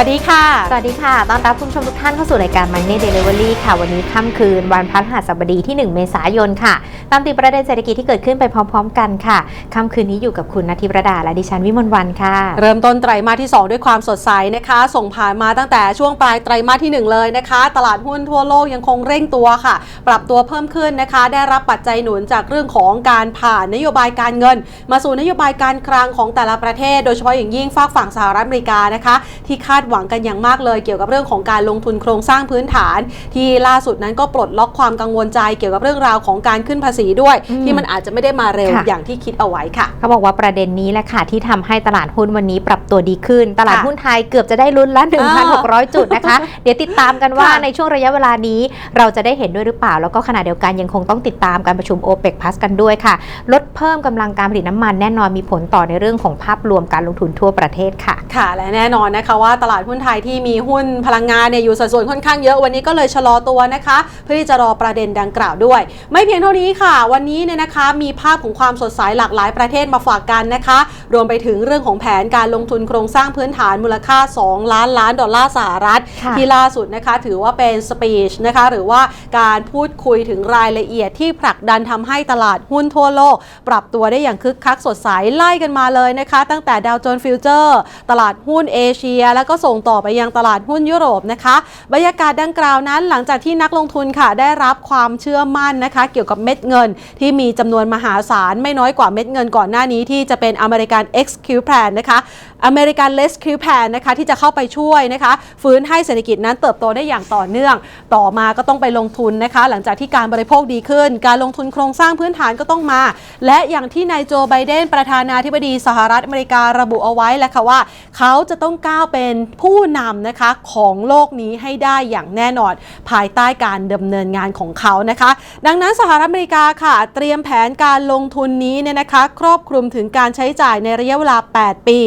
วัสดีค่ะ สวัสดีค่ะ ต้อนรับคุณผู้ชมทุกท่านเข้าสู่รายการ Money Delivery ค่ะ วันนี้ค่ำคืนวันพฤหัสบดีที่ 1 เมษายนค่ะ ตามติดประเด็นเศรษฐกิจที่เกิดขึ้นไปพร้อมๆ กันค่ะ ค่ำคืนนี้อยู่กับคุณนาทิประดา และดิฉันวิมลวันค่ะ เริ่มต้นไตรมาสที่ 2 ด้วยความสดใสนะคะ ส่งผ่านมาตั้งแต่ช่วงปลายไตรมาสที่ 1 เลยนะคะ ตลาดหุ้นทั่วโลกยังคงเร่งตัวค่ะ ปรับตัวเพิ่มขึ้นนะคะ ได้รับปัจจัยหนุนจากเรื่องของการผ่านนโยบายการเงิน มาสู่นโยบายการคลังของแต่ละประเทศ โดยเฉพาะอย่างยิ่งฝากฝั่งสหรัฐอเมริกานะคะ ที่คาดหวังกันอย่างมากเลย เกี่ยวกับเรื่องของการลงทุนโครงสร้างพื้นฐาน ที่ล่าสุดนั้นก็ปลดล็อกความกังวลใจเกี่ยวกับเรื่องราวของการขึ้นภาษีด้วยอืมที่มันอาจจะไม่ได้มาเร็วค่ะอย่างที่คิดเอาไว้ค่ะเขาบอกว่าประเด็นนี้แหละค่ะที่ทำให้ตลาดหุ้นวันนี้ปรับตัวดีขึ้น ตลาดค่ะหุ้นไทยเกือบจะได้ลุ้นละ1,600 จุดนะคะ เดี๋ยวติดตามกันว่าค่ะในช่วงระยะเวลานี้ เราจะได้เห็นด้วยหรือเปล่า แล้วก็ขณะเดียวกันยังคงต้องติดตามการประชุม o p e c Plus กันด้วยค่ะ ลดเพิ่มกำลังการผลิตน้ำมันแน่นอนมีผลต่อในเรื่องของภาพรวมการลงทุนทั่วประเทศค่ะ ค่ะ และแน่นอนนะคะว่าตลาดหุ้นไทยที่มีหุ้นพลังงานเนี่ยอยู่สัดส่วนค่อนข้างเยอะวันนี้ก็เลยชะลอตัวนะคะ เพื่อที่จะรอประเด็นดังกล่าวด้วย ไม่เพียงเท่านี้ค่ะ วันนี้เนี่ยนะคะมีภาพของความสดใสหลากหลายประเทศมาฝากกันนะคะ รวมไปถึงเรื่องของแผนการลงทุนโครงสร้างพื้นฐานมูลค่า 2 ล้านล้านดอลลาร์สหรัฐค่ะที่ล่าสุดนะคะ ถือว่าเป็นสปีชนะคะหรือว่าการพูดคุยถึงรายละเอียดที่ผลักดันทำให้ตลาดหุ้นทั่วโลก ปรับตัวได้อย่างคึกคักสดใสไล่กันมาเลยนะคะ ตั้งแต่ดาวโจนส์ฟิวเจอร์ ตลาดหุ้นเอเชีย แล้วก็ส่งต่อไปยังตลาดหุ้นยุโรปนะคะบรรยากาศดังกล่าวนั้น หลังจากที่นักลงทุนค่ะได้รับความเชื่อมั่นนะคะ เกี่ยวกับเม็ดเงิน ที่มีจำนวนมหาศาลไม่น้อยกว่าเม็ดเงินก่อนหน้านี้ที่จะเป็นอเมริกัน XQ Plan นะคะอเมริกัน l e s Q Plan นะคะที่จะเข้าไปช่วยนะคะฟื้นให้เศรษฐกิจนั้นเติบโตได้อย่างต่อเนื่อง ต่อมาก็ต้องไปลงทุนนะคะ หลังจากที่การบริโภคดีขึ้น การลงทุนโครงสร้างพื้นฐานก็ต้องมา และอย่างที่นายโจไบเดนประธานาธิบดีสหรัฐอเมริการะบุเอาไว้แหละค่ะว่า เขาจะต้องก้าวเป็นผู้นำนะคะของโลกนี้ให้ได้อย่างแน่นอน ภายใต้การดำเนินงานของเขานะคะ ดังนั้นสหรัฐอเมริกาค่ะ เตรียมแผนการลงทุนนี้เนี่ยนะคะ ครอบคลุมถึงการใช้จ่ายในระยะเวลา 8 ปี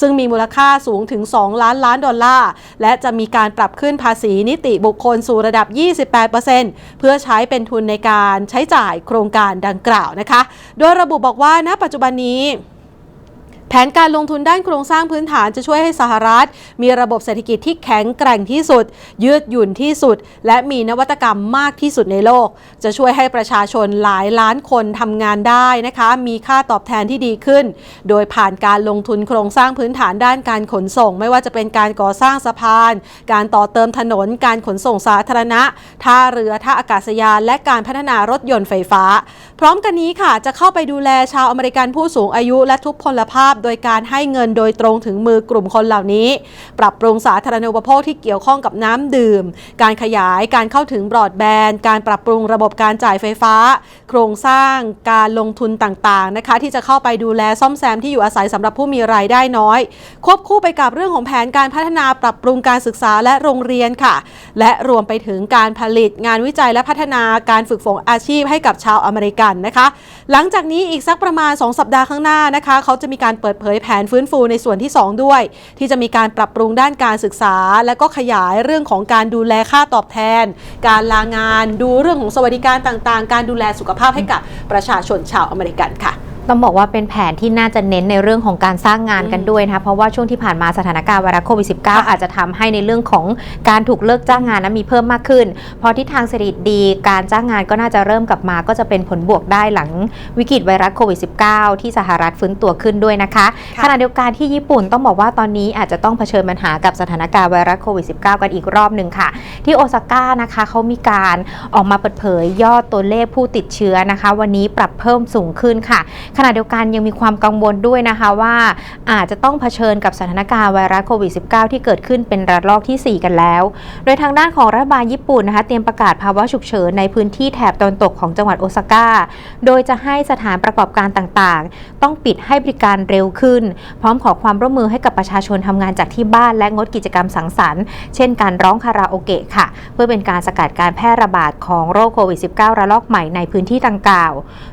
ซึ่งมีมูลค่าสูงถึง 2 ล้านล้านดอลลาร์ และจะมีการปรับขึ้นภาษีนิติบุคคลสู่ระดับ 28%เพื่อใช้เป็นทุนในการใช้จ่ายโครงการดังกล่าวนะคะ โดยระบุบอกว่าณปัจจุบันนี้ แผนการลงทุนด้านโครงสร้างพื้นฐานจะช่วยให้สหรัฐ มีระบบเศรษฐกิจที่แข็งแกร่งที่สุด ยืดหยุ่นที่สุด และมีนวัตกรรมมากที่สุดในโลก จะช่วยให้ประชาชนหลายล้านคนทำงานได้นะคะ มีค่าตอบแทนที่ดีขึ้น โดยผ่านการลงทุนโครงสร้างพื้นฐานด้านการขนส่ง ไม่ว่าจะเป็นการก่อสร้างสะพาน การต่อเติมถนน การขนส่งสาธารณะ ท่าเรือท่าอากาศยาน และการพัฒนารถยนต์ไฟฟ้า พร้อมกันนี้ค่ะจะเข้าไปดูแลชาวอเมริกันผู้สูงอายุและทุพพลภาพโดยการให้เงินโดยตรงถึงมือกลุ่มคนเหล่านี้ ปรับปรุงสาธารณูปโภคที่เกี่ยวข้องกับน้ำดื่ม การขยายการเข้าถึงบรอดแบนด์การปรับปรุงระบบการจ่ายไฟฟ้า โครงสร้างการลงทุนต่างๆนะคะ ที่จะเข้าไปดูแลซ่อมแซมที่อยู่อาศัยสำหรับผู้มีรายได้น้อย ควบคู่ไปกับเรื่องของแผนการพัฒนาปรับปรุงการศึกษาและโรงเรียนค่ะ และรวมไปถึงการผลิตงานวิจัยและพัฒนาการฝึกฝนอาชีพให้กับชาวอเมริกันนะคะ หลังจากนี้อีกสักประมาณ 2 สัปดาห์ข้างหน้านะคะ เขาจะมีการเปิดเผยแผนฟื้นฟูในส่วนที่ 2 ด้วย ที่จะมีการปรับปรุงด้านการศึกษา และก็ขยายเรื่องของการดูแลค่าตอบแทน การลางานดูเรื่องของสวัสดิการต่างๆ การดูแลสุขภาพให้กับประชาชนชาวอเมริกันค่ะ ต้องบอกว่าเป็นแผนที่น่าจะเน้นในเรื่องของการสร้างงานกันด้วยนะคะเพราะว่าช่วงที่ผ่านมาสถานการณ์ไวรัสโควิด -19 อาจจะทำให้ในเรื่องของการถูกเลิกจ้างงานนั้นมีเพิ่มมากขึ้น พอที่ทางเศรษฐกิจดี การจ้างงานก็น่าจะเริ่มกลับมา ก็จะเป็นผลบวกได้หลังวิกฤตไวรัสโควิด -19 ที่สหรัฐฟื้นตัวขึ้นด้วยนะคะค่ะขณะเดียวกันที่ญี่ปุ่นต้องบอกว่าตอนนี้อาจจะต้องเผชิญปัญหากับสถานการณ์ไวรัสโควิด -19 กันอีกรอบหนึ่งค่ะ ที่โอซาก้านะคะเขามีการออกมาเปิดเผยยอดตัวเลขผู้ติดเชื้อนะคะ วันนี้ปรับเพิ่มสูงขึ้นค่ะขณะเดียวกันยังมีความกังวลด้วยนะคะว่าอาจจะต้องเผชิญกับสถานการณ์ไวรัสโควิด -19 ที่เกิดขึ้นเป็นระลอกทีสี่4 กันแล้ว โดยทางด้านของรัฐบาลญี่ปุ่นนะคะเตรียมประกาศภาวะฉุกเฉินในพื้นที่แถบตะวันตกของจังหวัดโอซาก้า โดยจะให้สถานประกอบการต่างๆ ต้องปิดให้บริการเร็วขึ้น พร้อมขอความร่วมมือให้กับประชาชนทำงานจากที่บ้านและงดกิจกรรมสังสรรค์ เช่นการร้องคาราโอเกะค่ะ เพื่อเป็นการสกัดการแพร่ระบาดของโรคโควิด -19 ระลอกใหม่ในพื้นที่ดังกล่าว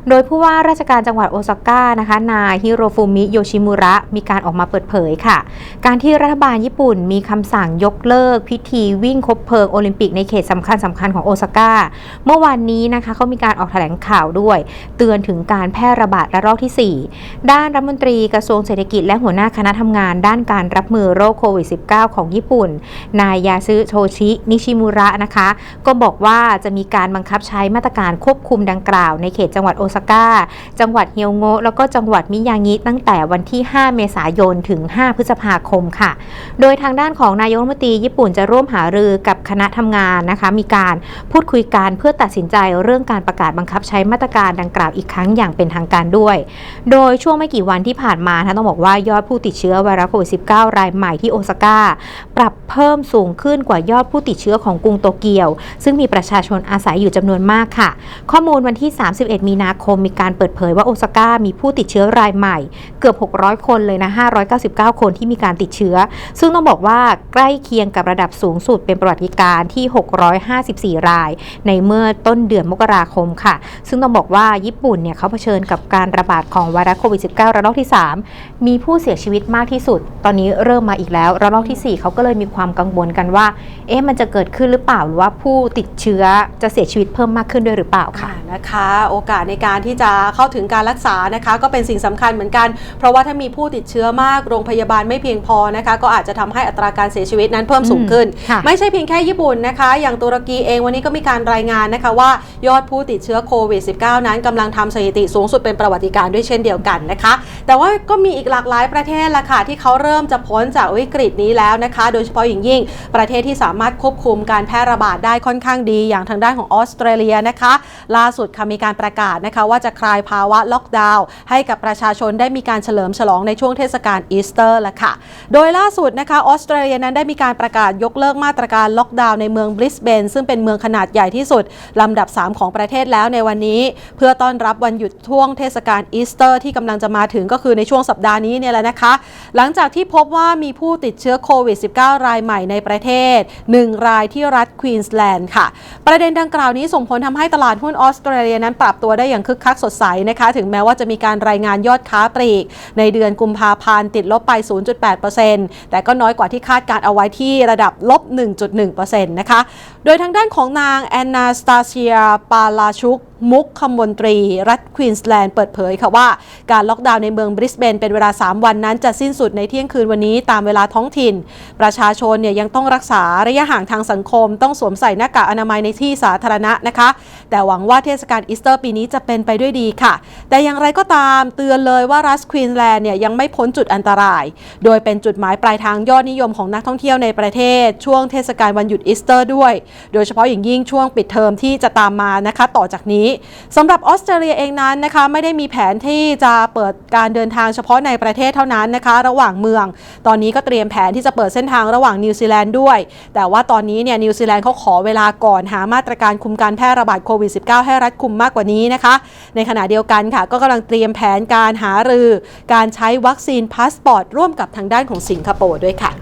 โดยผู้ว่าราชการจังหวัดโอซาาก้านะคะนายฮิโรฟูมิโยชิมุระมีการออกมาเปิดเผยค่ะ การที่รัฐบาลญี่ปุ่นมีคำสั่งยกเลิก พิธีวิ่งคบเพลิงโอลิมปิกในเขตสำคัญสำคัญของโอซาก้าเมื่อวานนี้นะคะเขามีการออกแถลงข่าวด้วย เตือนถึงการแพร่ระบาดระลอกที่ 4 ด้านรัฐมนตรีกระทรวงเศรษฐกิจและหัวหน้าคณะทำงาน ด้านการรับมือโรคโควิด -19 ของญี่ปุ่น นายยาซึโทชิ นิชิมุระนะคะ ก็บอกว่าจะมีการบังคับใช้มาตรการควบคุมดังกล่าว ในเขตจังหวัดโอซาก้าจังหวัดเฮียวโงะแล้วก็จังหวัดมิยางิตั้งแต่วันที่ 5 เมษายนถึง 5 พฤษภาคมค่ะ โดยทางด้านของนายกรัฐมนตรีญี่ปุ่นจะร่วมหารือกับคณะทำงานนะคะ มีการพูดคุยกันเพื่อตัดสินใจเรื่องการประกาศบังคับใช้มาตรการดังกล่าวอีกครั้งอย่างเป็นทางการด้วย โดยช่วงไม่กี่วันที่ผ่านมานะต้องบอกว่ายอดผู้ติดเชื้อไวรัสโควิด -19 รายใหม่ที่โอซาก้าปรับเพิ่มสูงขึ้นกว่ายอดผู้ติดเชื้อของกรุงโตเกียว ซึ่งมีประชาชนอาศัยอยู่จำนวนมากค่ะ ข้อมูลวันที่ 31 มีนาคมมีการเปิดเผยว่าโอซาก้ามีผู้ติดเชื้อรายใหม่ เกือบ 600 คนเลยนะ 599 คนที่มีการติดเชื้อ ซึ่งต้องบอกว่าใกล้เคียงกับระดับสูงสุดเป็นประวัติการณ์ที่ 654 ราย ในเมื่อต้นเดือนมกราคมค่ะ ซึ่งต้องบอกว่าญี่ปุ่นเนี่ยเขาเผชิญกับการระบาดของไวรัสโควิด -19 ระลอกที่ 3 มีผู้เสียชีวิตมากที่สุด ตอนนี้เริ่มมาอีกแล้ว ระลอกทีสี่4 เขาก็เลยมีความกังวลกันว่า เอ๊ะ มันจะเกิดขึ้นหรือเปล่า หรือว่าผู้ติดเชื้อจะเสียชีวิตเพิ่มมากขึ้นด้วยหรือเปล่าค่ะค่ะนะคะ โอกาสในการที่จะเข้าถึงการรักษานะคะก็เป็นสิ่งสำคัญเหมือนกัน เพราะว่าถ้ามีผู้ติดเชื้อมากโรงพยาบาลไม่เพียงพอนะคะก็อาจจะทำให้อัตราการเสียชีวิตนั้นเพิ่มสูงขึ้นค่ะไม่ใช่เพียงแค่ญี่ปุ่นนะคะ อย่างตุรกีเองวันนี้ก็มีการรายงานนะคะว่ายอดผู้ติดเชื้อโควิด -19 นั้นกำลังทำสถิติสูงสุดเป็นประวัติการณ์ด้วยเช่นเดียวกันนะคะ แต่ว่าก็มีอีกหลากหลายประเทศละค่ะที่เขาเริ่มจะพ้นจากวิกฤตนี้แล้วนะคะ โดยเฉพาะอย่างยิ่ง ประเทศที่สามารถควบคุมการแพร่ระบาดได้ค่อนข้างดี อย่างทางด้านของออสเตรเลียนะคะ ล่าสุดค่ะมีการประกาศนะคะว่าจะคลายภาวะล็อกดาวน์ให้กับประชาชนได้มีการเฉลิมฉลองในช่วงเทศกาลอีสเตอร์ละค่ะ โดยล่าสุดนะคะออสเตรเลียนั้นได้มีการประกาศยกเลิกมาตรการล็อกดาวน์ในเมืองบริสเบนซึ่งเป็นเมืองขนาดใหญ่ที่สุด ลำดับ 3 ของประเทศแล้วในวันนี้ เพื่อต้อนรับวันหยุดช่วงเทศกาลอีสเตอร์ที่กำลังจะมาถึงก็คือในช่วงสัปดาห์นี้เนี่ยแหละนะคะ หลังจากที่พบว่ามีผู้ติดเชื้อโควิด -19 รายใหม่ในประเทศ 1 รายที่รัฐควีนสแลนด์ค่ะ ประเด็นดังกล่าวนี้ส่งผลทำให้ตลาดหุ้นออสเตรเลียนั้นปรับตัวได้อย่างคึกคักสดใสนะคะ ถึงแม้ว่าจะมีการรายงานยอดค้าปลีก ในเดือนกุมภาพันธ์ติดลบไป 0.8%แต่ก็น้อยกว่าที่คาดการเอาไว้ที่ระดับลบ 1.1%นะคะ โดยทางด้านของนางแอนนาสตาเซีย ปาลาชุก มุกคมนตรี รัฐควีนสแลนด์เปิดเผยค่ะว่า การล็อกดาวน์ในเมืองบริสเบนเป็นเวลา 3 วันนั้นจะสิ้นสุดในเที่ยงคืนวันนี้ตามเวลาท้องถิ่น ประชาชนเนี่ยยังต้องรักษาระยะห่างทางสังคม ต้องสวมใส่หน้ากากอนามัยในที่สาธารณะนะคะ แต่หวังว่าเทศกาลอีสเตอร์ปีนี้จะเป็นไปด้วยดีค่ะ แต่อย่างไรก็ตามเตือนเลยว่ารัฐควีนสแลนด์เนี่ยยังไม่พ้นจุดอันตราย โดยเป็นจุดหมายปลายทางยอดนิยมของนักท่องเที่ยวในประเทศ ช่วงเทศกาลวันหยุดอีสเตอร์ด้วย โดยเฉพาะอย่างยิ่งช่วงปิดเทอมที่จะตามมานะคะ ต่อจากนี้สำหรับออสเตรเลียเองนั้นนะคะไม่ได้มีแผนที่จะเปิดการเดินทางเฉพาะในประเทศเท่านั้นนะคะ ระหว่างเมือง ตอนนี้ก็เตรียมแผนที่จะเปิดเส้นทางระหว่างนิวซีแลนด์ด้วย แต่ว่าตอนนี้เนี่ยนิวซีแลนด์เขาขอเวลาก่อนหามาตรการคุมการแพร่ระบาดโควิด -19 ให้รัดคุมมากกว่านี้นะคะ ในขณะเดียวกันค่ะ ก็กำลังเตรียมแผนการหารือ การใช้วัคซีนพาสปอร์ตร่วมกับทางด้านของสิงคโปร์ด้วยค่ะ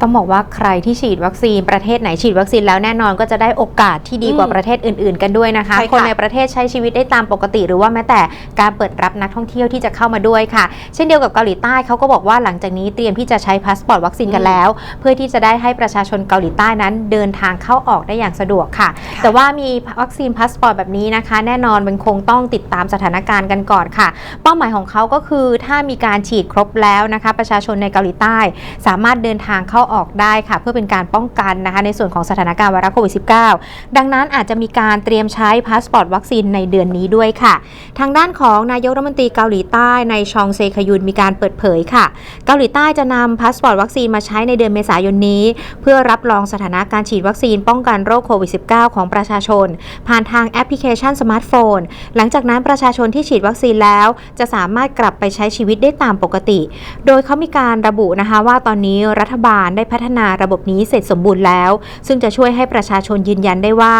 ต้องบอกว่าใครที่ฉีดวัคซีนประเทศไหนฉีดวัคซีนแล้วแน่นอนก็จะได้โอกาสที่ดีกว่าอืมประเทศอื่น ๆ กันด้วยนะคะใช่ค่ะคนในประเทศใช้ชีวิตได้ตามปกติ หรือว่าแม้แต่การเปิดรับนักท่องเที่ยวที่จะเข้ามาด้วยค่ะ เช่นเดียวกับเกาหลีใต้เขาก็บอกว่าหลังจากนี้เตรียมที่จะใช้พาสปอร์ตวัคซีนกันแล้ว เพื่อที่จะได้ให้ประชาชนเกาหลีใต้นั้น เดินทางเข้าออกได้อย่างสะดวกค่ะ แต่ว่ามีวัคซีนพาสปอร์ตแบบนี้นะคะ แน่นอนมันคงต้องติดตามสถานการณ์กันก่อนค่ะ เป้าหมายของเขาก็คือถ้ามีการฉีดครบแล้วนะคะ ประชาชนในเกาหลีใต้ สามารถเดินทางเข้าออกได้ค่ะ เพื่อเป็นการป้องกันนะคะในส่วนของสถานการณ์ไวรัสโควิด -19 ดังนั้นอาจจะมีการเตรียมใช้พาสปอร์ตวัคซีนในเดือนนี้ด้วยค่ะ ทางด้านของนายกรัฐมนตรีเกาหลีใต้ในชองเซคยุนมีการเปิดเผยค่ะ เกาหลีใต้จะนำพาสปอร์ตวัคซีนมาใช้ในเดือนเมษายนนี้ เพื่อรับรองสถานะการฉีดวัคซีนป้องกันโรคโควิด -19 ของประชาชน ผ่านทางแอปพลิเคชันสมาร์ทโฟน หลังจากนั้นประชาชนที่ฉีดวัคซีนแล้ว จะสามารถกลับไปใช้ชีวิตได้ตามปกติ โดยเขามีการระบุนะคะว่าตอนนี้รัฐบาลได้พัฒนาระบบนี้เสร็จสมบูรณ์แล้ว ซึ่งจะช่วยให้ประชาชนยืนยันได้ว่า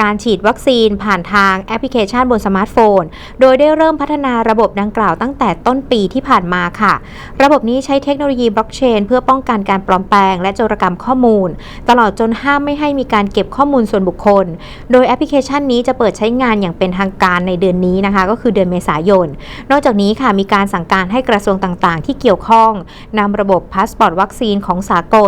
การฉีดวัคซีนผ่านทางแอปพลิเคชันบนสมาร์ทโฟน โดยได้เริ่มพัฒนาระบบดังกล่าวตั้งแต่ต้นปีที่ผ่านมาค่ะ ระบบนี้ใช้เทคโนโลยีบล็อกเชนเพื่อป้องกันการปลอมแปลง และโจรกรรมข้อมูล ตลอดจนห้ามไม่ให้มีการเก็บข้อมูลส่วนบุคคล โดยแอปพลิเคชันนี้จะเปิดใช้งานอย่างเป็นทางการในเดือนนี้นะคะ ก็คือเดือนเมษายน นอกจากนี้ค่ะมีการสั่งการให้กระทรวงต่างๆ ที่เกี่ยวข้องนำระบบพาสปอร์ตวัคซีนของสากล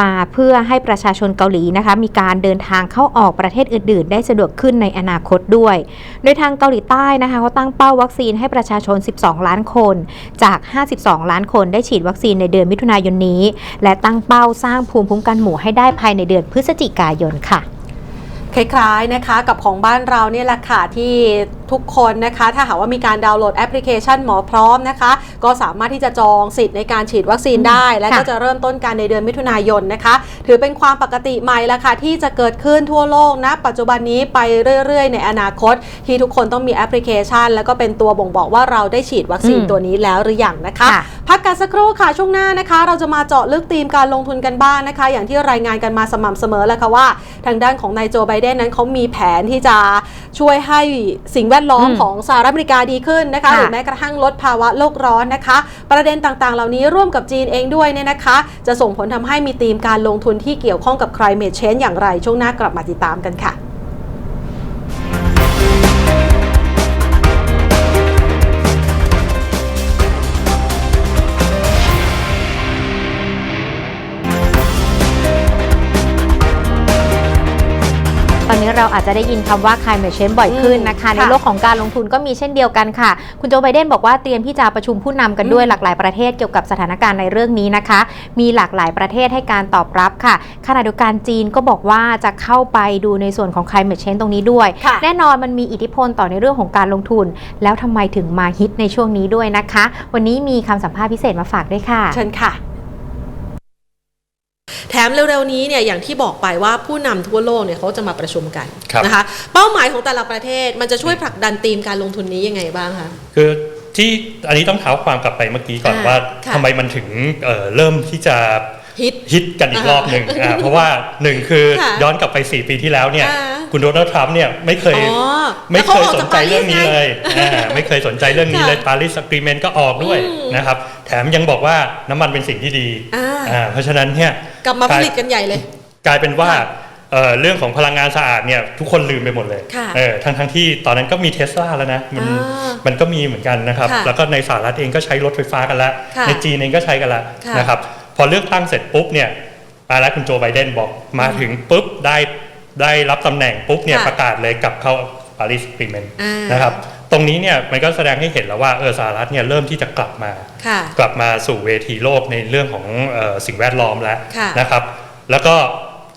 มาเพื่อให้ประชาชนเกาหลีนะคะมีการเดินทางเข้าออกประเทศอื่น ๆ ได้สะดวกขึ้นในอนาคตด้วย โดยทางเกาหลีใต้นะคะเขาตั้งเป้าวัคซีนให้ประชาชน 12 ล้านคน จาก 52 ล้านคนได้ฉีดวัคซีนในเดือนมิถุนายนนี้ และตั้งเป้าสร้างภูมิคุ้มกันหมู่ให้ได้ภายในเดือนพฤศจิกายนค่ะ คล้ายๆนะคะกับของบ้านเราเนี่ยแหละค่ะที่ทุกคนนะคะ ถ้าหากว่ามีการดาวน์โหลดแอปพลิเคชันหมอพร้อมนะคะ ก็สามารถที่จะจองสิทธิ์ในการฉีดวัคซีนได้ และค่ะก็จะเริ่มต้นการในเดือนมิถุนายนนะคะ ถือเป็นความปกติใหม่ละค่ะที่จะเกิดขึ้นทั่วโลกนะ ปัจจุบันนี้ไปเรื่อยๆ ในอนาคต ที่ทุกคนต้องมีแอปพลิเคชัน แล้วก็เป็นตัวบ่งบอกว่าเราได้ฉีดวัคซีนอืมตัวนี้แล้วหรือยังนะคะค่ะพักกันสักครู่ค่ะช่วงหน้านะคะ เราจะมาเจาะลึกธีมการลงทุนกันบ้างนะคะ อย่างที่รายงานกันมาสม่ำเสมอแล้วค่ะว่า ทางด้านของนายโจไบเดนนั้นเขามีแผนที่จะช่วยให้สิ่งแวดล้อมอืมของสหรัฐอเมริกาดีขึ้นนะคะค่ะหรือแม้กระทั่งลดภาวะโลกร้อนนะคะ ประเด็นต่างๆ เหล่านี้ร่วมกับจีนเองด้วยเนี่ยนะคะ จะส่งผลทำให้มีธีมการลงทุนที่เกี่ยวข้องกับ climate change อย่างไร ช่วงหน้ากลับมาติดตามกันค่ะ นนี้เราอาจจะได้ยินคำว่า climate change บ่อยขึ้นนะคะอืมในโลกของการลงทุนก็มีเช่นเดียวกันค่ะ คุณโจไบเดนบอกว่าเตรียมที่จะประชุมผู้นำกันด้วยอืมหลากหลายประเทศเกี่ยวกับสถานการณ์ในเรื่องนี้นะคะ มีหลากหลายประเทศให้การตอบรับค่ะขณะเดียวกันจีนก็บอกว่าจะเข้าไปดูในส่วนของ climate change ตรงนี้ด้วยค่ะแน่นอนมันมีอิทธิพลต่อในเรื่องของการลงทุน แล้วทำไมถึงมาฮิตในช่วงนี้ด้วยนะคะ วันนี้มีคำสัมภาษณ์พิเศษมาฝากด้วยค่ะ เชิญค่ะ แถมเร็วๆนี้เนี่ยอย่างที่บอกไปว่าผู้นำทั่วโลกเนี่ยเขาจะมาประชุมกันครับนะคะเป้าหมายของแต่ละประเทศมันจะช่วยผลักดันธีมการลงทุนนี้ยังไงบ้างคะคือที่อันนี้ต้องเท้าความกลับไปเมื่อกี้ก่อนอ่าว่าค่ะทำไมมันถึงเอ่อเริ่มที่จะฮิตฮิตกันอีกรอบหนึ่งอ่าเพราะว่าหนึ่งคือค่ะย้อนกลับไป 4 ปีที่แล้วเนี่ยอ่าคุณโดนัลด์ทรัมป์เนี่ยไม่เคยอ๋อไม่แล้วเคขายออกสจานกใจปารีสเรื่องนี้ไงเลยอ่าไม่เคยสนใจเรื่องนี้ค่ะเลยปารีสสกรีเมนก็ออกด้วยอืมนะครับ แถมยังบอกว่าน้ำมันเป็นสิ่งที่ดีอ่าอ่าเพราะฉะนั้นเนี่ย กลับมาผลิตกันใหญ่เลย กลายเป็นว่าค่ะเอ่อเรื่องของพลังงานสะอาดเนี่ยทุกคนลืมไปหมดเลยค่ะเออทั้งทั้งที่ตอนนั้นก็มีเทสลาแล้วนะมันอ่ามันก็มีเหมือนกันนะครับค่ะแล้วก็ในสหรัฐเองก็ใช้รถไฟฟ้ากันแล้วค่ะในจีนเองก็ใช้กันแล้วค่ะนะครับพอเลือกตั้งเสร็จปุ๊บเนี่ยมาแล้วคุณโจไบเดนบอกมาถึงปุ๊บได้ได้รับตำแหน่งปุ๊บเนี่ยค่ะประกาศเลยกลับเข้าปารีสกรีเมนอ่านนะครับ ตรงนี้เนี่ยมันก็แสดงให้เห็นแล้วว่าเออสหรัฐเนี่ยเริ่มที่จะกลับมาค่ะกลับมาสู่เวทีโลกในเรื่องของเออสิ่งแวดล้อมแล้วค่ะนะครับ แล้วก็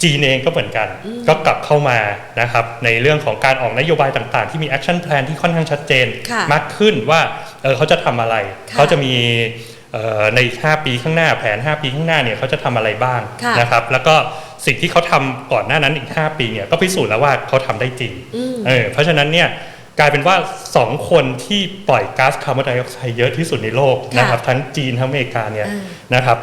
จีนเองก็เหมือนกัน ก็กลับเข้ามานะครับในเรื่องของการออกนโยบายต่างๆ ที่มีแอคชั่นแพลนที่ค่อนข้างชัดเจนค่ะมากขึ้นว่าเออเขาจะทำอะไรค่ะเขาจะมีเอ่อใน 5 ปีข้างหน้าแผน 5 ปีข้างหน้าเนี่ยเขาจะทำอะไรบ้างค่ะนะครับ แล้วก็สิ่งที่เขาทำก่อนหน้านั้นอีก 5 ปีเนี่ยก็พิสูจน์แล้วว่าเขาทำได้จริงอืมเออเพราะฉะนั้นเนี่ย กลายเป็นว่า 2 คนที่ปล่อยก๊าซคาร์บอนไดออกไซด์เยอะที่สุดในโลกนะครับ ทั้งจีนทั้งอเมริกาเนี่ยนะครับ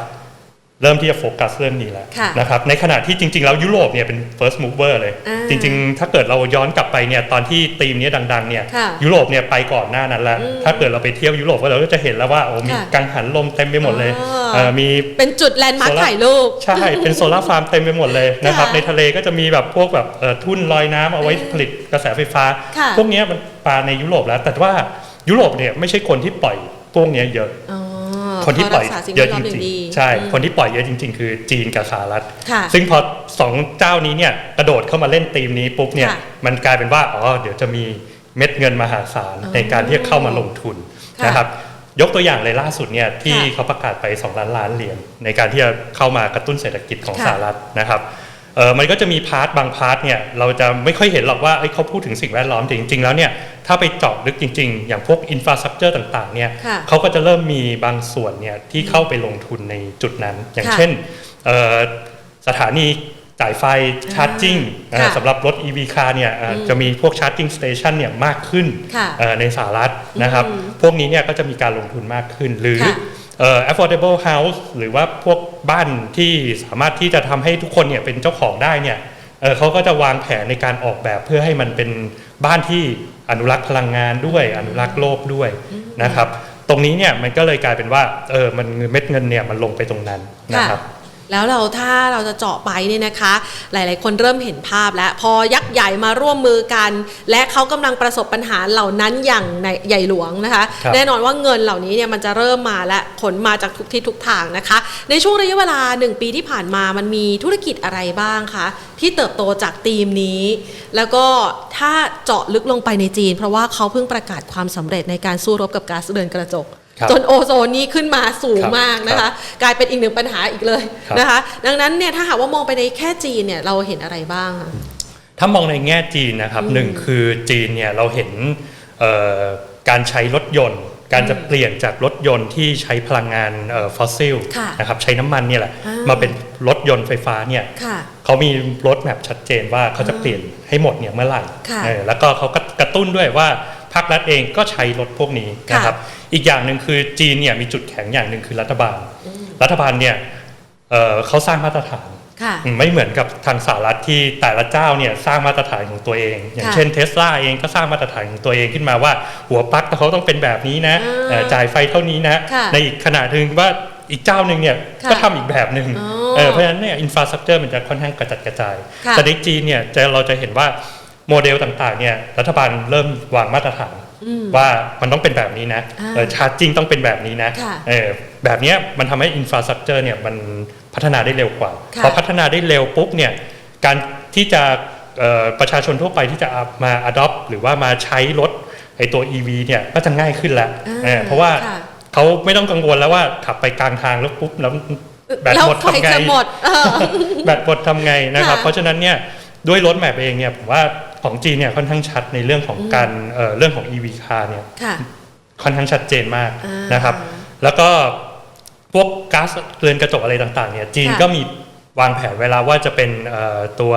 เริ่มที่จะโฟกัสเรื่องนี้แล้วค่ะนะครับในขณะที่จริง ๆ แล้วยุโรปเนี่ยเป็น first mover เลยอ่าจริง ๆ ถ้าเกิดเราย้อนกลับไปเนี่ยตอนที่ธีมเนี้ยดัง ๆ เนี่ยค่ะยุโรปเนี่ยไปก่อนหน้านั้นแล้วอืมถ้าเกิดเราไปเที่ยวยุโรปก็เราก็จะเห็นแล้วว่าโอ้มีค่ะกังหันลมเต็มไปหมดเลยอ๋อเอ่อมีเป็นจุดแลนด์มาร์คโซล่าถ่ายรูปใช่ เป็นโซลาร์ฟาร์มเต็มไปหมดเลยนะครับค่ะในทะเลก็จะมีแบบพวกแบบเอ่อทุ่นลอยน้ำเอาไว้ผลิตกระแสไฟฟ้าค่ะพวกเนี้ยมันปลาในยุโรปแล้ว แต่ว่ายุโรปเนี่ยไม่ใช่คนที่ปล่อยพวกเนี้ยเยอะอ๋อ คนที่ปล่อยขารักษาสิ่งเยแวอะดล้จอมอย่างริงดีๆใช่อืมคนที่ปล่อยเยอะจริง ๆ คือจีนกับสหรัฐค่ะซึ่งพอสองเจ้านี้เนี่ยกระโดดเข้ามาเล่นทีมนี้ปุ๊บเนี่ยค่ะมันกลายเป็นว่าอ๋อเดี๋ยวจะมีเม็ดเงินมหาศาลอ๋อในการที่จะเข้ามาลงทุนค่ะนะครับยกตัวอย่างเลยล่าสุดเนี่ยที่ค่ะเขาประกาศไป 2 ล้านล้านเหรียญในการที่จะเข้ามากระตุ้นเศรษฐกิจของค่ะสหรัฐนะครับเออมันก็จะมีพาร์ทบางพาร์ทเนี่ยเราจะไม่ค่อยเห็นหรอกว่าเอ้ยเขาพูดถึงสิ่งแวดล้อมแต่จริงๆแล้วเนี่ย ถ้าไปเจาะลึกจริง ๆ อย่างพวกอินฟราสตรักเจอร์ต่างๆเนี่ยค่ะเขาก็จะเริ่มมีบางส่วนเนี่ยที่เข้าไปลงทุนในจุดนั้น อย่างค่ะเช่นเอ่อสถานีจ่ายไฟชาร์จิ่งค่ะสำหรับรถ EV car เนี่ยเอ่ออมจะมีพวกชาร์จิ่งสเตชันเนี่ยมากขึ้นค่ะเอ่อในสหรัฐนะครับ อืมพวกนี้เนี่ยก็จะมีการลงทุนมากขึ้น หรือค่ะ เอ่อ affordable house หรือว่าพวกบ้านที่สามารถที่จะทำให้ทุกคนเนี่ยเป็นเจ้าของได้เนี่ยเอ่อเขาก็จะวางแผนในการออกแบบเพื่อให้มันเป็นบ้านที่ อนุรักษ์พลังงานด้วยอนุรักษ์โลกด้วยนะครับ ตรงนี้เนี่ยมันก็เลยกลายเป็นว่าเออมันเม็ดเงินเนี่ยมันลงไปตรงนั้นนะครับ แล้วเราถ้าเราจะเจาะไปเนี่ยนะคะ หลาย ๆ คนเริ่มเห็นภาพแล้ว พอยักษ์ใหญ่มาร่วมมือกัน และเขากำลังประสบปัญหาเหล่านั้นอย่างในใหญ่หลวงนะคะครับแน่นอนว่าเงินเหล่านี้เนี่ยมันจะเริ่มมาและขนมาจากทุกทิศทุกทางนะคะ ในช่วงระยะเวลา 1 ปีที่ผ่านมามันมีธุรกิจอะไรบ้างคะที่เติบโตจากธีมนี้ แล้วก็ถ้าเจาะลึกลงไปในจีน เพราะว่าเขาเพิ่งประกาศความสำเร็จในการสู้รบกับก๊าซเรือนกระจกครับ จนโอโซนนี้ขึ้นมาสูงครับมากนะครัคะบกลายเป็นอีกหนึ่งปัญหาอีกเลยครับนะคะ ดังนั้นเนี่ยถ้าหากว่ามองไปในแค่จีนเนี่ยเราเห็นอะไรบ้างคะถ้ามองในแง่จีนนะครับหนึ่งคือจีนเนี่ยเราเห็นเอ่อการใช้รถยนต์ การจะเปลี่ยนจากรถยนต์ที่ใช้พลังงานฟอสซิลค่ะนะครับใช้น้ำมันเนี่ยแหละอ่ามมาเป็นรถยนต์ไฟฟ้าเนี่ยค่ะเขามีรถแมพชัดเจนว่าเขาจะเปลี่ยนให้หมดเนี่ยเมื่อไหร่ค่ะเออแล้วก็เขาก็กระตุ้นด้วยว่า ภาครัฐเองก็ใช้รถพวกนี้ค่ะนะครับ อีกอย่างหนึ่งคือจีนเนี่ยมีจุดแข็งอย่างหนึ่งคือรัฐบาล รัฐบาลเนี่ยเอ่อเขาสร้างมาตรฐานค่ะอืมไม่เหมือนกับทางสหรัฐที่แต่ละเจ้าเนี่ยสร้างมาตรฐานของตัวเอง อย่างค่ะเช่นเทสลาเองก็สร้างมาตรฐานของตัวเองขึ้นมาว่า หัวปลั๊กเขาต้องเป็นแบบนี้นะอ่าเอ่อจ่ายไฟเท่านี้นะค่ะในอีกขณะหนึ่งว่าอีกเจ้าหนึ่งเนี่ยค่ะก็ทำอีกแบบหนึ่งอ๋อเออเพราะฉะนั้นเนี่ยอินฟราสตรักเจอร์มันจะค่อนข้างกระจัดกระจายค่ะแต่ในจีนเนี่ยจะเราจะเห็นว่า โมเดลต่างๆเนี่ยรัฐบาลเริ่มวางมาตรฐานอืมว่ามันต้องเป็นแบบนี้นะอ่าเออชาร์จจริงต้องเป็นแบบนี้นะค่ะเออแบบเนี้ยมันทำให้อินฟราสตรักเจอร์เนี่ยมันพัฒนาได้เร็วกว่าค่ะพอพัฒนาได้เร็วปุ๊บเนี่ยการที่จะเอ่อประชาชนทั่วไปที่จะเอามา adopt หรือว่ามาใช้รถไอตัว EV เนี่ยก็จะง่ายขึ้นแล้วอ่าเออเพราะว่าค่ะเขาไม่ต้องกังวลแล้วว่าขับไปกลางทางแล้วปุ๊บแล้วแบตแล้วหมดไฟทำไงจะหมดเออแบตหมดทำไงนะครับค่ะเพราะฉะนั้นเนี่ย ด้วยรถแมพเองเนี่ยผมว่าของจีนเนี่ยค่อนข้างชัดในเรื่องของการเอ่อเรื่องของ EV car เนี่ยค่ะค่อนข้างชัดเจนมากอ่านนะครับ แล้วก็พวกก๊าซเรือนกระจกอะไรต่างๆเนี่ยจีนค่ะก็มีวางแผนเวลาว่าจะเป็นเอ่อตัว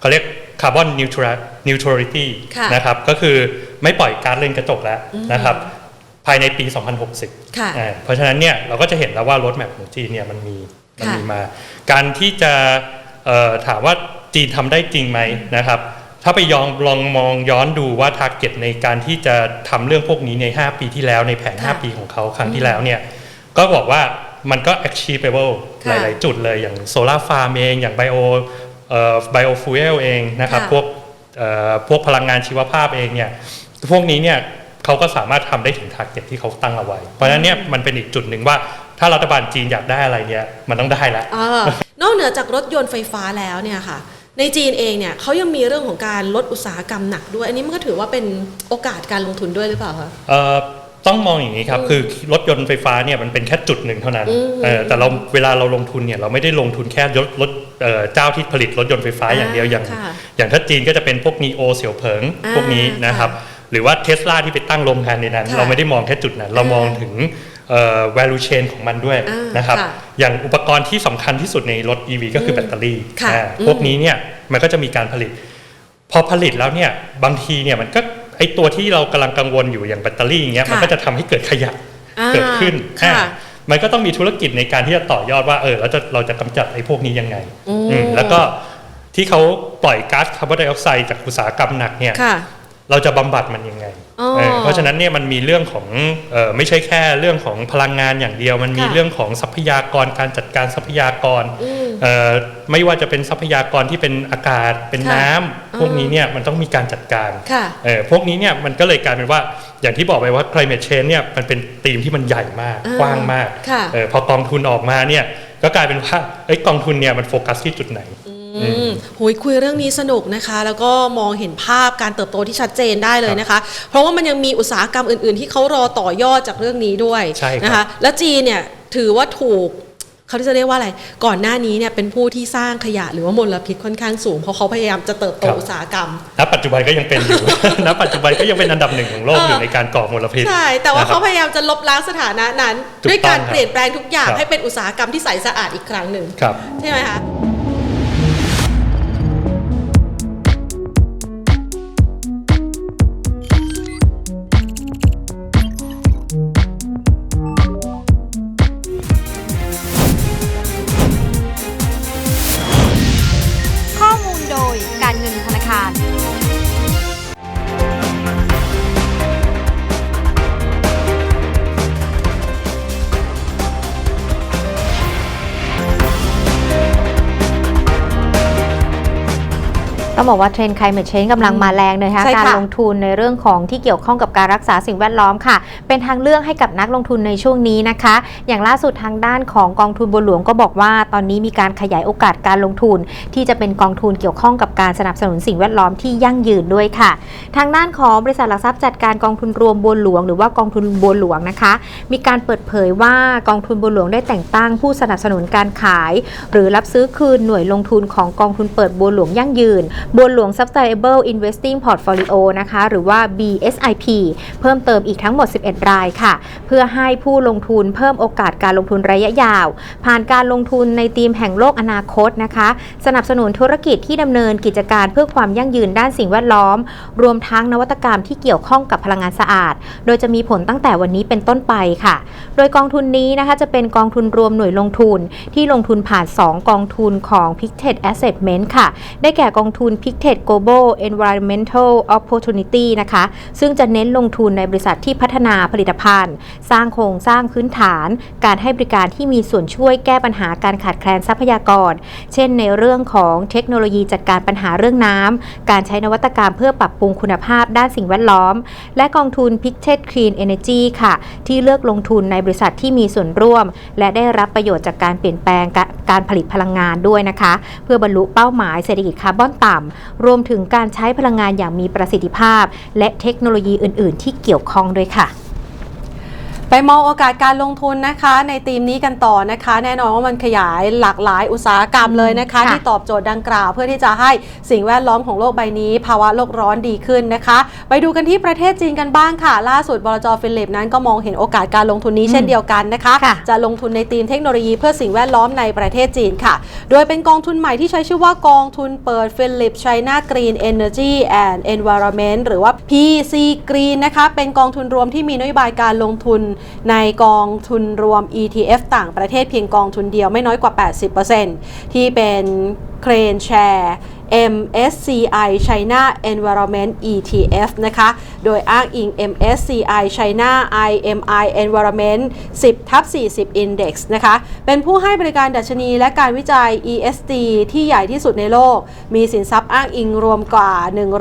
เขาเรียกคาร์บอนนิวทรันิวทรัลิตี้ค่ะนะครับก็คือไม่ปล่อยก๊าซเรือนกระจกแล้วอืมนะครับภายในปี 2060ค่ะอ่าเพราะฉะนั้นเนี่ยเราก็จะเห็นแล้วว่ารถแมพของจีนเนี่ยมันมีมันค่ะมีมา การที่จะเอ่อ ถามว่าจีนทำได้จริงไหมนะครับ ถ้าไปยองลองมองย้อนดูว่าทาร์เก็ตในการที่จะทำเรื่องพวกนี้ใน 5 ปีที่แล้วในแผนค่ะ5ปีของเขาครั้งที่แล้วเนี่ยก็บอกว่ามันก็ achievable หค่ะลาย ๆ จุดเลยอย่างโซลาร์ฟาร์มเองอย่างไบโอเอ่อไบโอฟูเอลเองนะครับค่ะพวกเอ่อพวกพลังงานชีวภาพเองเนี่ยพวกนี้เนี่ยเขาก็สามารถทำได้ถึงทาร์เก็ตที่เขาตั้งเอาไว้ เพราะฉะนั้นเนี่ยมันเป็นอีกจุดหนึ่งว่า ถ้ารัฐบาลจีนอยากได้อะไรเนี่ยมันต้องได้แล้วเออ นอกเหนือจากรถยนต์ไฟฟ้าแล้วเนี่ยค่ะ ในจีนเองเนี่ยเขายังมีเรื่องของการลดอุตสาหกรรมหนักด้วย อันนี้มันก็ถือว่าเป็นโอกาสการลงทุนด้วยหรือเปล่าคะเอ่อต้องมองอย่างนี้ครับ คือรถยนต์ไฟฟ้าเนี่ยมันเป็นแค่จุดหนึ่งเท่านั้นอืมเออแต่เราเวลาเราลงทุนเนี่ยเราไม่ได้ลงทุนแค่รถรถเอ่อเจ้าที่ผลิตรถยนต์ไฟฟ้าอย่างเดียวอย่างค่ะอย่างถ้าจีนก็จะเป็นพวกนีโอเสี่ยวเผิงอ่าพวกนี้นะครับ หรือว่าเทสลาที่ไปตั้งโรงงานในนั้นค่ะเราไม่ได้มองแค่จุดนั้น เรามองถึงเอ่อ value chain ของมันด้วยอ่านนะครับค่ะอย่างอุปกรณ์ที่สำคัญที่สุดในรถ EV ก็คือแบตเตอรี่ค่ะอ่าอืมพวกนี้เนี่ยมันก็จะมีการผลิต พอผลิตแล้วเนี่ยบางทีเนี่ยมันก็ไอตัวที่เรากำลังกังวลอยู่อย่างแบตเตอรี่อย่างเงี้ยค่ะมันก็จะทำให้เกิดขยะอ่าเกิดขึ้นค่ะอ่ามันก็ต้องมีธุรกิจในการที่จะต่อยอดว่าเออเราจะเราจะกำจัดไอ้พวกนี้ยังไงอืมอืมแล้วก็ที่เขาปล่อยก๊าซคาร์บอนไดออกไซด์จากอุตสาหกรรมหนักเนี่ยค่ะเราจะบำบัดมันยังไงอ๋อ เออเพราะฉะนั้นเนี่ยมันมีเรื่องของเออไม่ใช่แค่เรื่องของพลังงานอย่างเดียว มันมีค่ะเรื่องของทรัพยากรการจัดการทรัพยากรอืมเอ่อไม่ว่าจะเป็นทรัพยากรที่เป็นอากาศเป็นค่ะน้ำพวกนี้เนี่ยมันต้องมีการจัดการค่ะเออพวกนี้เนี่ยมันก็เลยกลายเป็นว่าอย่างที่บอกไปว่า climate change เนี่ยมันเป็นธีมที่มันใหญ่มากอ่ากว้างมากค่ะเออพอกองทุนออกมาเนี่ยก็กลายเป็นว่าเอ้ยกองทุนเนี่ยมันโฟกัสที่จุดไหนอืม หุยคุยเรื่องนี้สนุกนะคะ แล้วก็มองเห็นภาพการเติบโตที่ชัดเจนได้เลยนะคะ เพราะว่ามันยังมีอุตสาหกรรมอื่น ๆ ที่เขารอต่อยอดจากเรื่องนี้ด้วยใช่ครับนะคะ แล้วจีนเนี่ยถือว่าถูกเขาจะเรียกว่าอะไร ก่อนหน้านี้เนี่ยเป็นผู้ที่สร้างขยะหรือว่ามลพิษค่อนข้างสูง เพราะเขาพยายามจะเติบโตอุตสาหกรรม ณ ปัจจุบันก็ยังเป็นอยู่ ณ ปัจจุบันก็ยังเป็นอันดับหนึ่งของโลกเออออยู่ในการก่อมลพิษ ใช่ แต่ว่านะครับเขาพยายามจะลบล้างสถานะนั้นถูกด้วยการต้องครับเปลี่ยนแปลงทุกอย่างครับให้เป็นอุตสาหกรรมที่ใสสะอาดอีกครั้งหนึ่งครับใช่ไหมคะ ต้องบอกว่าเทรนด์ climate change กำลังมาแรงเลยนะคะใช่ค่ะการลงทุนในเรื่องของที่เกี่ยวข้องกับการรักษาสิ่งแวดล้อมค่ะ เป็นทางเลือกให้กับนักลงทุนในช่วงนี้นะคะ อย่างล่าสุดทางด้านของกองทุนบัวหลวงก็บอกว่า ตอนนี้มีการขยายโอกาสการลงทุน ที่จะเป็นกองทุนเกี่ยวข้องกับการสนับสนุนสิ่งแวดล้อมที่ยั่งยืนด้วยค่ะ ทางด้านของบริษัทหลักทรัพย์จัดการกองทุนรวมบัวหลวง หรือว่ากองทุนบัวหลวงนะคะ มีการเปิดเผยว่ากองทุนบัวหลวงได้แต่งตั้งผู้สนับสนุนการขาย หรือรับซื้อคืนหน่วยลงทุนของกองทุนเปิดบัวหลวงยั่งยืนบัวหลวง Sustainable Investing Portfolio นะคะ หรือว่า BSIP เพิ่มเติมอีกทั้งหมด 11 รายค่ะ เพื่อให้ผู้ลงทุนเพิ่มโอกาสการลงทุนระยะยาว ผ่านการลงทุนในธีมแห่งโลกอนาคตนะคะ สนับสนุนธุรกิจที่ดำเนินกิจการเพื่อความยั่งยืนด้านสิ่งแวดล้อม รวมทั้งนวัตกรรมที่เกี่ยวข้องกับพลังงานสะอาด โดยจะมีผลตั้งแต่วันนี้เป็นต้นไปค่ะ โดยกองทุนนี้นะคะจะเป็นกองทุนรวมหน่วยลงทุน ที่ลงทุนผ่าน 2 กองทุนของ Pictet Assessment ค่ะ ได้แก่กองทุน Pictet Global Environmental Opportunity นะคะ ซึ่งจะเน้นลงทุนในบริษัทที่พัฒนาผลิตภัณฑ์ สร้างโครงสร้างพื้นฐาน การให้บริการที่มีส่วนช่วยแก้ปัญหาการขาดแคลนทรัพยากร เช่นในเรื่องของเทคโนโลยีจัดการปัญหาเรื่องน้ำ การใช้นวัตกรรมเพื่อปรับปรุงคุณภาพด้านสิ่งแวดล้อม และกองทุน Pictet Clean Energy ค่ะ ที่เลือกลงทุนในบริษัทที่มีส่วนร่วม และได้รับประโยชน์จากการเปลี่ยนแปลงกะการผลิตพลังงานด้วยนะคะ เพื่อบรรลุเป้าหมายเศรษฐกิจคาร์บอนต่ำรวมถึงการใช้พลังงานอย่างมีประสิทธิภาพ และเทคโนโลยีอื่น ๆ ที่เกี่ยวข้องด้วยค่ะ ไปมองโอกาสการลงทุนนะคะ ในธีมนี้กันต่อนะคะ แน่นอนว่ามันขยายหลากหลายอุตสาหกรรมเลยนะคะค่ะที่ตอบโจทย์ดังกล่าว เพื่อที่จะให้สิ่งแวดล้อมของโลกใบนี้ ภาวะโลกร้อนดีขึ้นนะคะ ไปดูกันที่ประเทศจีนกันบ้างค่ะ ล่าสุดบลจฟิลิปนั้นก็มองเห็นโอกาสการลงทุนนี้อืมเช่นเดียวกันนะคะค่ะจะลงทุนในธีมเทคโนโลยีเพื่อสิ่งแวดล้อมในประเทศจีนค่ะ โดยเป็นกองทุนใหม่ที่ใช้ชื่อว่ากองทุนเปิด Philip China Green Energy and Environment หรือว่า PC Green นะคะเป็นกองทุนรวมที่มีนโยบายการลงทุนในกองทุนรวม ETF ต่างประเทศเพียงกองทุนเดียวไม่น้อยกว่า 80%ที่เป็นเครนแชร์ MSCI China Environment ETF นะคะ โดยอ้างอิง MSCI China IMI Environment 10ทับ40 Index นะคะ เป็นผู้ให้บริการดัชนีและการวิจัย ESG ที่ใหญ่ที่สุดในโลก มีสินทรัพย์อ้างอิงรวมกว่า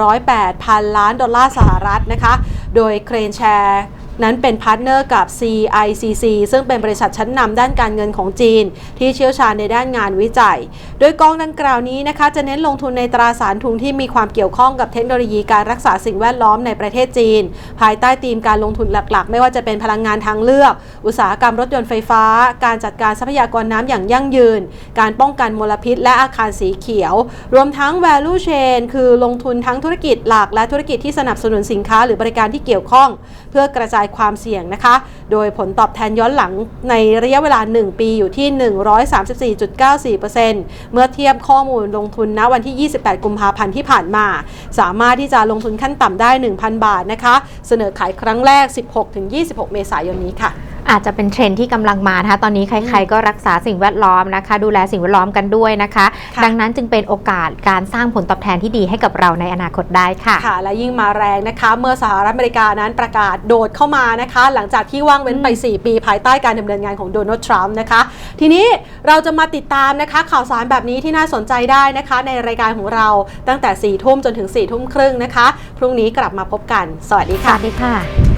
108 พันล้านดอลลาร์สหรัฐนะคะ โดยเครนแชร์ นั้นเป็นพาร์ทเนอร์กับ CICC ซึ่งเป็นบริษัทชั้นนำด้านการเงินของจีน ที่เชี่ยวชาญในด้านงานวิจัย โดยกองดังกล่าวนี้นะคะจะเน้นลงทุนในตราสารทุนที่มีความเกี่ยวข้องกับเทคโนโลยีการรักษาสิ่งแวดล้อมในประเทศจีน ภายใต้ธีมการลงทุนหลักๆ ไม่ว่าจะเป็นพลังงานทางเลือก อุตสาหกรรมรถยนต์ไฟฟ้า การจัดการทรัพยากรน้ำอย่างยั่งยืน การป้องกันมลพิษ และอาคารสีเขียว รวมทั้ง value chain คือลงทุนทั้งธุรกิจหลักและธุรกิจที่สนับสนุนสินค้า หรือบริการที่เกี่ยวข้อง เพื่อกระจายความเสี่ยงนะคะ โดยผลตอบแทนย้อนหลังในระยะเวลา 1 ปีอยู่ที่ 134.94%เมื่อเทียบข้อมูลลงทุนณวันที่ 28 กุมภาพันธ์ที่ผ่านมา สามารถที่จะลงทุนขั้นต่ำได้ 1,000 บาทนะคะ เสนอขายครั้งแรก 16-26 เมษายนนี้ค่ะ อาจจะเป็นเทรนด์ที่กำลังมานะคะตอนนี้ใครๆก็รักษาสิ่งแวดล้อมนะคะ ดูแลสิ่งแวดล้อมกันด้วยนะคะค่ะดังนั้นจึงเป็นโอกาสการสร้างผลตอบแทนที่ดีให้กับเราในอนาคตได้ค่ะค่ะ และยิ่งมาแรงนะคะ เมื่อสหรัฐอเมริกานั้นประกาศโดดเข้ามานะคะ หลังจากที่ว่างเว้นไป 4 ปีภายใต้การดำเนินงานของโดนัลด์ทรัมป์นะคะ ทีนี้เราจะมาติดตามนะคะ ข่าวสารแบบนี้ที่น่าสนใจได้นะคะ ในรายการของเราตั้งแต่4ี่ทุ่มจนถึง4ี่ทุ่มครึ่งนะคะพรุ่งนี้กลับมาพบกัน สวัสดีสค่ะวัสดีค่ะ